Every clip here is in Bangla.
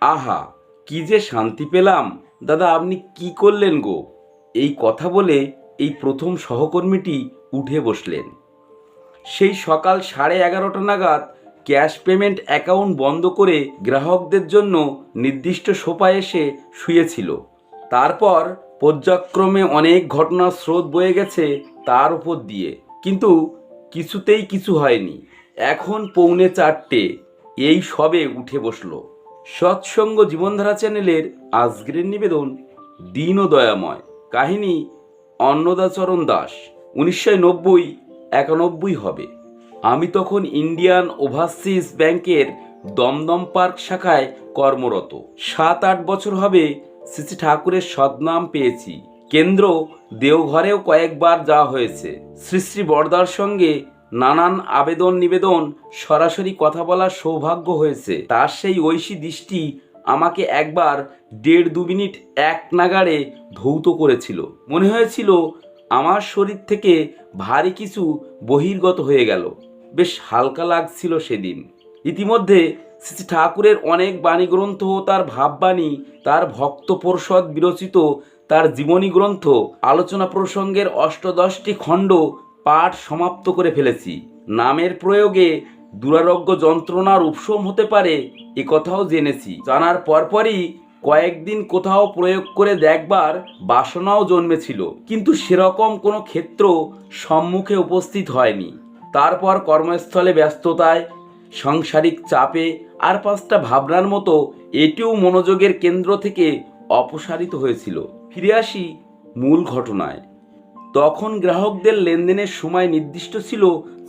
আহা, কি যে শান্তি পেলাম। দাদা, আপনি কি করলেন গো? এই কথা বলে এই প্রথম সহকর্মীটি উঠে বসলেন। সেই সকাল সাড়ে এগারোটা নাগাদ ক্যাশ পেমেন্ট অ্যাকাউন্ট বন্ধ করে গ্রাহকদের জন্য নির্দিষ্ট সোফায় এসে শুয়েছিল। তারপর পর্যায়ক্রমে অনেক ঘটনার স্রোত বয়ে গেছে তার উপর দিয়ে। কিন্তু কিছুতেই কিছু হয়নি। এখন পৌনে চারটে। এই সবে উঠে বসল। সৎসঙ্গ জীবনধারা চ্যানেলের আজকের নিবেদন দীন দয়াময় কাহিনী অন্নদাচরণ দাস, উনিশশো নব্বই, একানব্বই হবে। আমি তখন ইন্ডিয়ান ওভারসিজ ব্যাংকের দমদম পার্ক শাখায় কর্মরত। সাত আট বছর হবে শ্রী ঠাকুরের সদনাম পেয়েছি। কেন্দ্র দেওঘরেও কয়েকবার যাওয়া হয়েছে। শ্রী শ্রী বরদার সঙ্গে নানান আবেদন নিবেদন, সরাসরি কথা বলার সৌভাগ্য হয়েছে। তার সেই ঐশী দৃষ্টি আমাকে একবার দেড় দু মিনিট এক নাগাড়ে ধৌত করেছিল। মনে হয়েছিল আমার শরীর থেকে ভারী কিছু বহির্গত হয়ে গেল। বেশ হালকা লাগছিল সেদিন। ইতিমধ্যে শ্রী ঠাকুরের অনেক বাণী গ্রন্থ ও তার ভাববাণী, তার ভক্ত পরিষদ বিরচিত তার জীবনী গ্রন্থ আলোচনা প্রসঙ্গের অষ্টদশটি খণ্ড পাঠ সমাপ্ত করে ফেলেছি। নামের প্রয়োগে দুরারোগ্য যন্ত্রণার উপশম হতে পারে এ কথাও জেনেছি। জানার পরপরই কয়েকদিন কোথাও প্রয়োগ করে দেখবার বাসনাও জন্মেছিল। কিন্তু সেরকম কোনো ক্ষেত্র সম্মুখে উপস্থিত হয়নি। তারপর কর্মস্থলে ব্যস্ততায়, সাংসারিক চাপে আর পাঁচটা ভাবনার মতো এটিও মনোযোগের কেন্দ্র থেকে অপসারিত হয়েছিল। ফিরে আসি মূল ঘটনায়। তখন গ্রাহকদের লেনদেনের সময় নির্দিষ্ট ছিল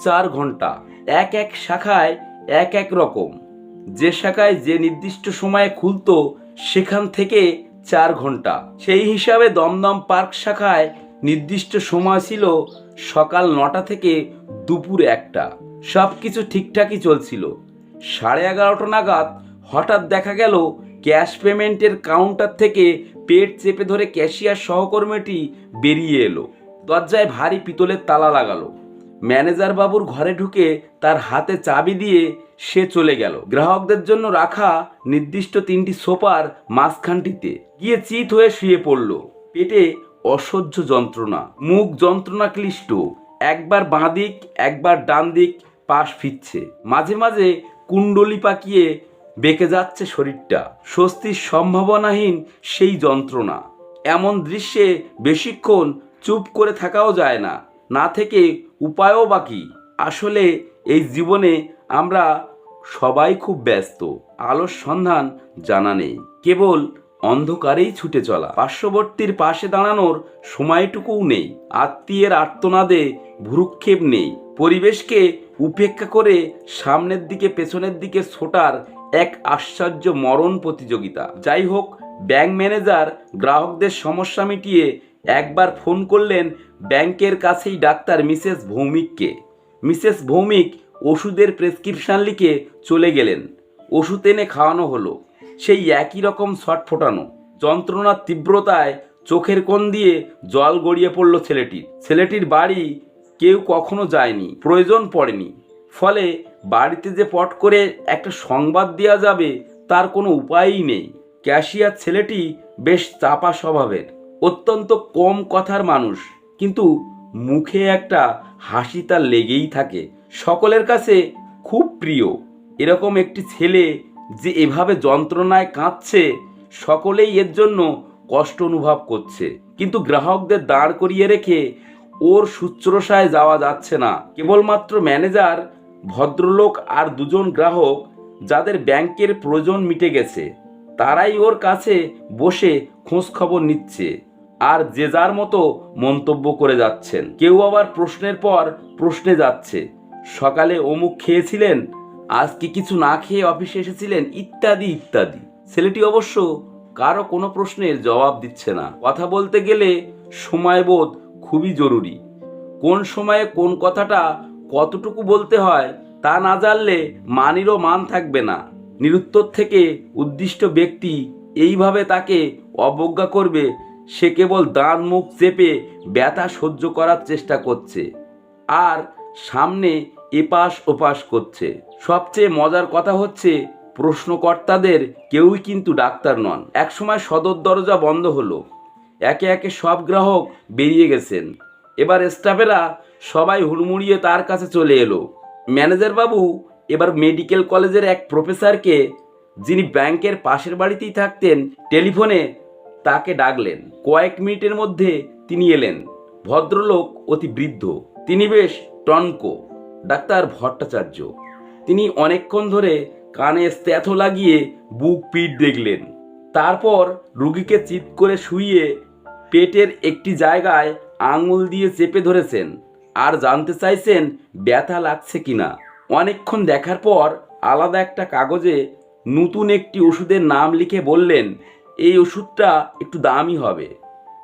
চার ঘণ্টা। এক এক শাখায় এক এক রকম। যে শাখায় যে নির্দিষ্ট সময়ে খুলতো, সেখান থেকে চার ঘণ্টা। সেই হিসাবে দমদম পার্ক শাখায় নির্দিষ্ট সময় ছিল সকাল নটা থেকে দুপুর একটা। সব কিছু ঠিকঠাকই চলছিল। সাড়ে এগারোটা নাগাদ হঠাৎ দেখা গেল, ক্যাশ পেমেন্টের কাউন্টার থেকে পেট চেপে ধরে ক্যাশিয়ার সহকর্মীটি বেরিয়ে এলো। দরজায় ভারী পিতলের তালা লাগালো। ম্যানেজার বাবুর ঘরে ঢুকে তার হাতে চাবি দিয়ে সে চলে গেল। গ্রাহকদের জন্য রাখা নির্দিষ্ট তিনটি সোপার মাঝখানটিতে। গিয়ে চিত হয়ে শুয়ে পড়ল। পেটে অসহ্য যন্ত্রণা, মুখ যন্ত্রণা ক্লিষ্ট একবার বাঁ দিক, একবার ডান দিক, পাশ ফিরছে। মাঝে মাঝে কুণ্ডলি পাকিয়ে বেঁকে যাচ্ছে শরীরটা। স্বস্তির সম্ভাবনাহীন সেই যন্ত্রণা। এমন দৃশ্যে বেশিক্ষণ চুপ করে থাকাও যায় না। না থেকে উপায়ও বাকি আসলে এই জীবনে আমরা সবাই খুব ব্যস্ত। আলোর সন্ধান জানা নেই। কেবল অন্ধকারেই ছুটে চলা। পার্শ্ববর্তীর পাশে দাঁড়ানোর সময়টুকুও নেই। আত্মীয়ের আর্তনাদে ভ্রুক্ষেপ নেই। পরিবেশকে উপেক্ষা করে সামনের দিকে পেছনের দিকে ছোটার এক আশ্চর্য মরণ প্রতিযোগিতা। যাই হোক, ব্যাংক ম্যানেজার গ্রাহকদের সমস্যা মিটিয়ে একবার ফোন করলেন ব্যাংকের কাছেই ডাক্তার মিসেস ভৌমিককে। মিসেস ভৌমিক ওষুধের প্রেসক্রিপশান লিখে চলে গেলেন। ওষুধ এনে খাওয়ানো হলো। সেই একই রকম শট ফোটানো। যন্ত্রণার তীব্রতায় চোখের কোণ দিয়ে জল গড়িয়ে পড়ল ছেলেটির। ছেলেটির বাড়ি কেউ কখনো যায়নি, প্রয়োজন পড়েনি। ফলে বাড়িতে যে পট করে একটা সংবাদ দেওয়া যাবে তার কোনো উপায়ই নেই। ক্যাশিয়ার ছেলেটি বেশ চাপা স্বভাবের। অত্যন্ত কম কথার মানুষ, কিন্তু মুখে একটা হাসি তার লেগেই থাকে। সকলের কাছে খুব প্রিয়। এরকম একটি ছেলে যে এভাবে যন্ত্রণায় কাঁদছে, সকলেই এর জন্য কষ্ট অনুভব করছে। কিন্তু গ্রাহকদের দাঁড় করিয়ে রেখে ওর শুশ্রূষায় যাওয়া যাচ্ছে না। কেবলমাত্র ম্যানেজার, ভদ্রলোক আর দুজন গ্রাহক যাদের ব্যাংকের প্রয়োজন মিটে গেছে, তারাই ওর কাছে বসে খোঁজ খবর নিচ্ছে। আর যে যার মতো মন্তব্য করে যাচ্ছেন। কেউ আবার প্রশ্নের পর প্রশ্নে যাচ্ছে, সকালে অমুক খেয়েছিলেন, আজকে কিছু না খেয়ে অফিসে এসেছিলেন, ইত্যাদি ইত্যাদি। ছেলেটি অবশ্য কারও কোনো প্রশ্নের জবাব দিচ্ছে না। কথা বলতে গেলে সময়বোধ খুবই জরুরি। কোন সময়ে কোন কথাটা কতটুকু বলতে হয় তা না জানলে মানিরও মান থাকবে না। নিরুত্তর থেকে উদ্দিষ্ট ব্যক্তি এইভাবে তাকে অবজ্ঞা করবে সে কেবল দাঁত মুখ চেপে ব্যথা সহ্য করার চেষ্টা করছে, আর সামনে এপাশ ওপাশ করছে। সবচেয়ে মজার কথা হচ্ছে, প্রশ্নকর্তাদের কেউই কিন্তু ডাক্তার নন। একসময় সদর দরজা বন্ধ হলো। একে একে সব গ্রাহক বেরিয়ে গেছেন। এবার স্টাফেরা সবাই হুড়মুড়িয়ে তার কাছে চলে এলো। ম্যানেজার বাবু এবার মেডিকেল কলেজের এক প্রফেসরকে, যিনি ব্যাংকের পাশের বাড়িতেই থাকতেন, টেলিফোনে তাকে ডাকলেন। কয়েক মিনিটের মধ্যে তিনি এলেন। ভদ্রলোক অতি বৃদ্ধ। তিনি বেশ টনকো, ডাক্তার ভট্টাচার্য। তিনি অনেকক্ষণ ধরে কানে স্ত্যাথো লাগিয়ে বুক পিট দেখলেন। তারপর রুগীকে চিৎ করে শুইয়ে পেটের একটি জায়গায় আঙুল দিয়ে চেপে ধরেছেন। আর জানতে চাইছেন ব্যথা লাগছে কিনা। অনেকক্ষণ দেখার পর আলাদা একটা কাগজে নতুন একটি ওষুধের নাম লিখে বললেন এই ওষুধটা একটু দামি হবে।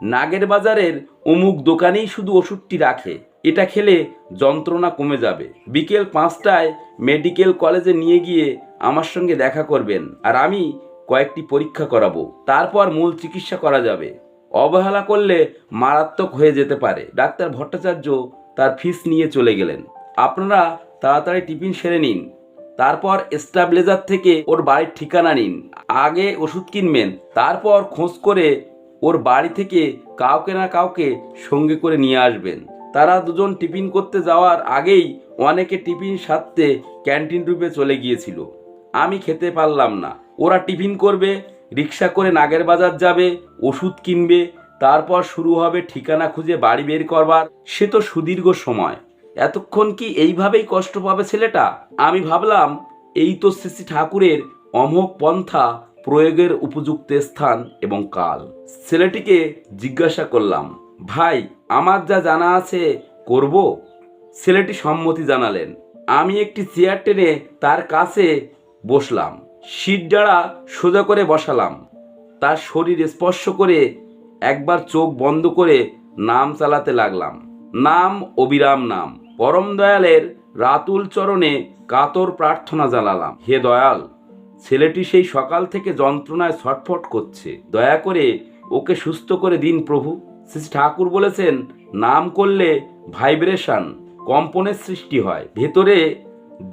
নাগের বাজারের অমুক দোকানেই শুধু ওষুধটি রাখে। এটা খেলে যন্ত্রণা কমে যাবে। বিকেল পাঁচটায় মেডিকেল কলেজে নিয়ে গিয়ে আমার সঙ্গে দেখা করবেন আর আমি কয়েকটি পরীক্ষা করাবো। তারপর মূল চিকিৎসা করা যাবে। অবহেলা করলে মারাত্মক হয়ে যেতে পারে। ডাক্তার ভট্টাচার্য তার ফিস নিয়ে চলে গেলেন। আপনারা তাড়াতাড়ি টিফিন সেরে নিন। তারপর স্টাবলেজার থেকে ওর বাড়ির ঠিকানা নিন। আগে ওষুধ কিনবেন, তারপর খোঁজ করে ওর বাড়ি থেকে কাউকে না কাউকে সঙ্গে করে নিয়ে আসবেন। তারা দুজন টিফিন করতে যাওয়ার আগেই অনেকে টিফিন সারতে ক্যান্টিন রূপে চলে গিয়েছিল। আমি খেতে পারলাম না। ওরা টিফিন করবে, রিক্সা করে নাগের বাজার যাবে, ওষুধ কিনবে, তারপর শুরু হবে ঠিকানা খুঁজে বাড়ি বের করবার। সে তো সুদীর্ঘ সময়। এতক্ষণ কি এইভাবেই কষ্ট পাবে ছেলেটা? আমি ভাবলাম, এই তো শ্রী ঠাকুরের অমোঘ পন্থা প্রয়োগের উপযুক্ত স্থান এবং কাল। ছেলেটিকে জিজ্ঞাসা করলাম, ভাই, আমার যা জানা আছে, করব? ছেলেটি সম্মতি জানালেন। আমি একটি চেয়ার টেনে তার কাছে বসলাম। সিট ডাড়া সোজা করে বসালাম। তার শরীর স্পর্শ করে একবার চোখ বন্ধ করে নাম চালাতে লাগলাম। নাম অবিরাম নাম। পরম দয়ালের রাতুল চরণে কাতর প্রার্থনা জানালাম। হে দয়াল, ছেলেটি সেই সকাল থেকে যন্ত্রণায় ছটফট করছে। দয়া করে ওকে সুস্থ করে দিন প্রভু। শ্রী ঠাকুর বলেছেন, নাম করলে ভাইব্রেশন, কম্পনের সৃষ্টি হয়। ভেতরে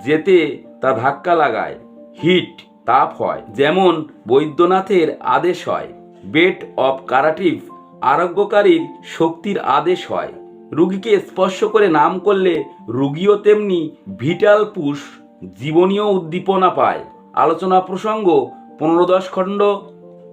যেতে তা ধাক্কা লাগায়, হিট, তাপ হয়। যেমন বৈদ্যনাথের আদেশ হয়, বেট অফ কারাটিভ আরোগ্যকারীর শক্তির আদেশ হয়। রুগীকে স্পর্শ করে নাম করলে রুগীও তেমনি ভিটাল পুষ জীবনীয় উদ্দীপনা পায়। আলোচনা প্রসঙ্গ, পনেরো দশ খণ্ড,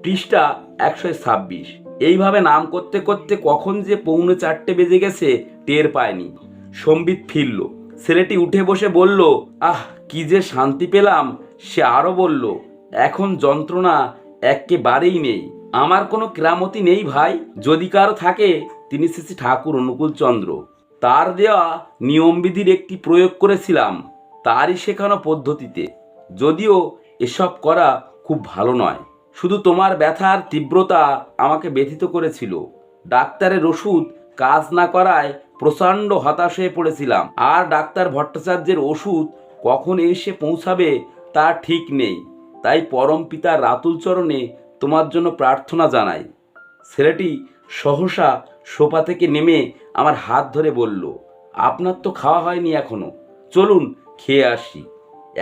পৃষ্ঠা একশো ছাব্বিশ। এইভাবে নাম করতে করতে কখন যে পৌনে চারটে বেজে গেছে টের পায়নি। সম্বিত ফিরল। ছেলেটি উঠে বসে বলল, আহ, কি যে শান্তি পেলাম! সে আরও বলল, এখন যন্ত্রণা একেবারেই নেই। আমার কোনো কেরামতি নেই ভাই। যদি কারও থাকে তিনি শ্রী ঠাকুর অনুকূল চন্দ্র। তার দেওয়া নিয়মবিধির একটি প্রয়োগ করেছিলাম, তারই শেখানো পদ্ধতিতে। যদিও এসব করা খুব ভালো নয়। শুধু তোমার ব্যথার তীব্রতা আমাকে ব্যথিত করেছিল। ডাক্তারের ওষুধ কাজ না করায় প্রচণ্ড হতাশ হয়ে পড়েছিলাম। আর ডাক্তার ভট্টাচার্যের ওষুধ কখন এসে পৌঁছাবে তা ঠিক নেই। তাই পরম পিতার রাতুল চরণে তোমার জন্য প্রার্থনা জানাই। ছেলেটি সহসা সোফা থেকে নেমে আমার হাত ধরে বলল, আপনার তো খাওয়া হয়নি এখনও। চলুন খেয়ে আসি।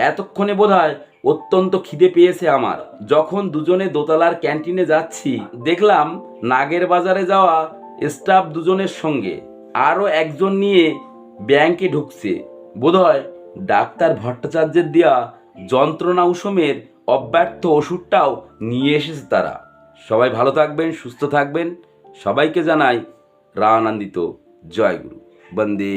এতক্ষণে বোধহয় অত্যন্ত খিদে পেয়েছে আমার। যখন দুজনে দোতলার ক্যান্টিনে যাচ্ছি, দেখলাম নাগের বাজারে যাওয়া স্টাফ দুজনের সঙ্গে। আরও একজন নিয়ে ব্যাংকে ঢুকছে। বোধহয় ডাক্তার ভট্টাচার্যের দেওয়া যন্ত্রণা উষমের অব্যর্থ ওষুধটাও নিয়ে এসেছে তারা। সবাই ভালো থাকবেন, সুস্থ থাকবেন। সবাইকে জানাই রানান্দিত জয়গুরু। বন্দে